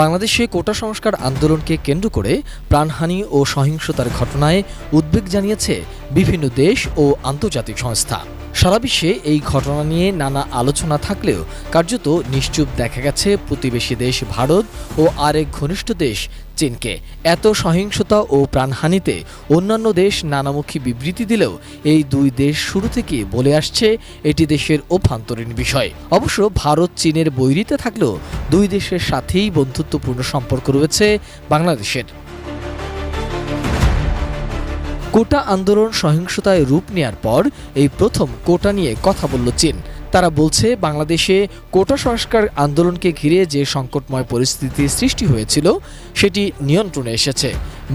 বাংলাদেশে কোটা সংস্কার আন্দোলনকে কেন্দ্র করে প্রাণহানি ও সহিংসতার ঘটনায় উদ্বেগ জানিয়েছে বিভিন্ন দেশ ও আন্তর্জাতিক সংস্থা। সারা বিশ্বে এই ঘটনা নিয়ে নানা আলোচনা থাকলেও কার্যত নিশ্চুপ দেখা গেছে প্রতিবেশী দেশ ভারত ও আরেক ঘনিষ্ঠ দেশ চীনকে। এত সহিংসতা ও প্রাণহানিতে অন্যান্য দেশ নানামুখী বিবৃতি দিলেও এই দুই দেশ শুরু থেকে বলে আসছে এটি দেশের অভ্যন্তরীণ বিষয়। অবশ্য ভারত চীনের বৈরিতে থাকলেও দুই দেশের সাথেই বন্ধুত্বপূর্ণ সম্পর্ক রয়েছে বাংলাদেশের। কোটা আন্দোলন সহিংসতায় রূপ নেয়ার পর এই প্রথম কোটা নিয়ে কথা বলল চীন। তারা বলছে, বাংলাদেশে কোটা সংস্কার আন্দোলনকে ঘিরে যে সংকটময় পরিস্থিতি সৃষ্টি হয়েছিল, সেটি নিয়ন্ত্রণে এসেছে।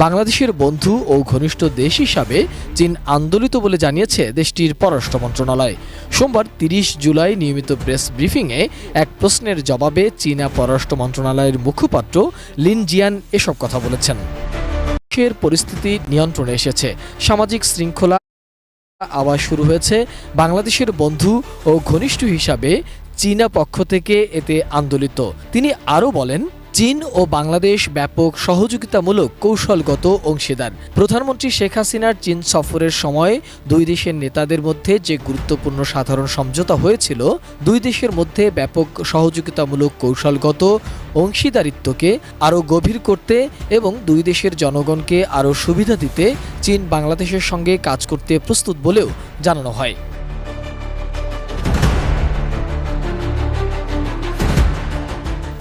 বাংলাদেশের বন্ধু ও ঘনিষ্ঠ দেশ হিসাবে চীন আন্দোলিত বলে জানিয়েছে দেশটির পররাষ্ট্র মন্ত্রণালয়। সোমবার তিরিশ জুলাই নিয়মিত প্রেস ব্রিফিংয়ে এক প্রশ্নের জবাবে চীনা পররাষ্ট্র মন্ত্রণালয়ের মুখপাত্র লিন জিয়ান এসব কথা বলেছেন। দেশের পরিস্থিতি নিয়ন্ত্রণে এসেছে। সামাজিক শৃঙ্খলা আবার শুরু হয়েছে। বাংলাদেশের বন্ধু ও ঘনিষ্ঠ হিসাবে চীনা পক্ষ থেকে এতে আন্দোলিত। তিনি আরও বলেন চীন ও বাংলাদেশ ব্যাপক সহযোগিতামূলক কৌশলগত অংশীদার। প্রধানমন্ত্রী শেখ হাসিনার চীন সফরের সময় দুই দেশের নেতাদের মধ্যে যে গুরুত্বপূর্ণ সাধারণ সমঝোতা হয়েছিল, দুই দেশের মধ্যে ব্যাপক সহযোগিতামূলক কৌশলগত অংশীদারিত্বকে আরও গভীর করতে এবং দুই দেশের জনগণকে আরও সুবিধা দিতে চীন বাংলাদেশের সঙ্গে কাজ করতে প্রস্তুত বলেও জানানো হয়।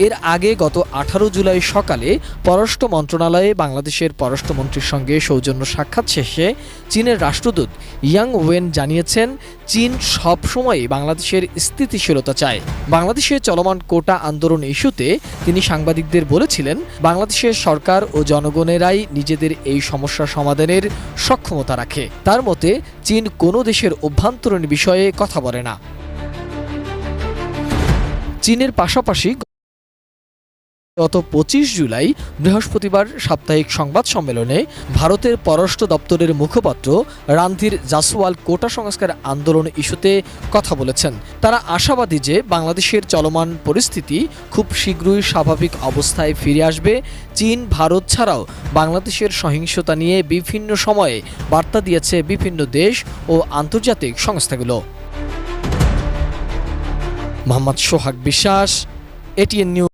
এর আগে গত আঠারো জুলাই সকালে পররাষ্ট্র মন্ত্রণালয়ে বাংলাদেশের পররাষ্ট্রমন্ত্রীর সঙ্গে সৌজন্য সাক্ষাৎ শেষে চীনের রাষ্ট্রদূত ইয়াং ওয়েন জানিয়েছেন, চীন সবসময়ই বাংলাদেশের স্থিতিশীলতা চায়। বাংলাদেশে চলমান কোটা আন্দোলন ইস্যুতে তিনি সাংবাদিকদের বলেছিলেন, বাংলাদেশের সরকার ও জনগণেরাই নিজেদের এই সমস্যা সমাধানের সক্ষমতা রাখে। তার মতে, চীন কোনো দেশের অভ্যন্তরীণ বিষয়ে কথা বলে না। চীনের পাশাপাশি গত পঁচিশ জুলাই বৃহস্পতিবার সাপ্তাহিক সংবাদ সম্মেলনে ভারতের পররাষ্ট্র দপ্তরের মুখপাত্র রানধীর জাসওয়াল কোটা সংস্কার আন্দোলন ইস্যুতে কথা বলেছেন। তারা আশাবাদী যে বাংলাদেশের চলমান পরিস্থিতি খুব শীঘ্রই স্বাভাবিক অবস্থায় ফিরে আসবে। চীন, ভারত ছাড়াও বাংলাদেশের সহিংসতা নিয়ে বিভিন্ন সময়ে বার্তা দিয়েছে বিভিন্ন দেশ ও আন্তর্জাতিক সংস্থাগুলো। মোহাম্মদ সোহাগ বিশ্বাস এটিএন নিউজ।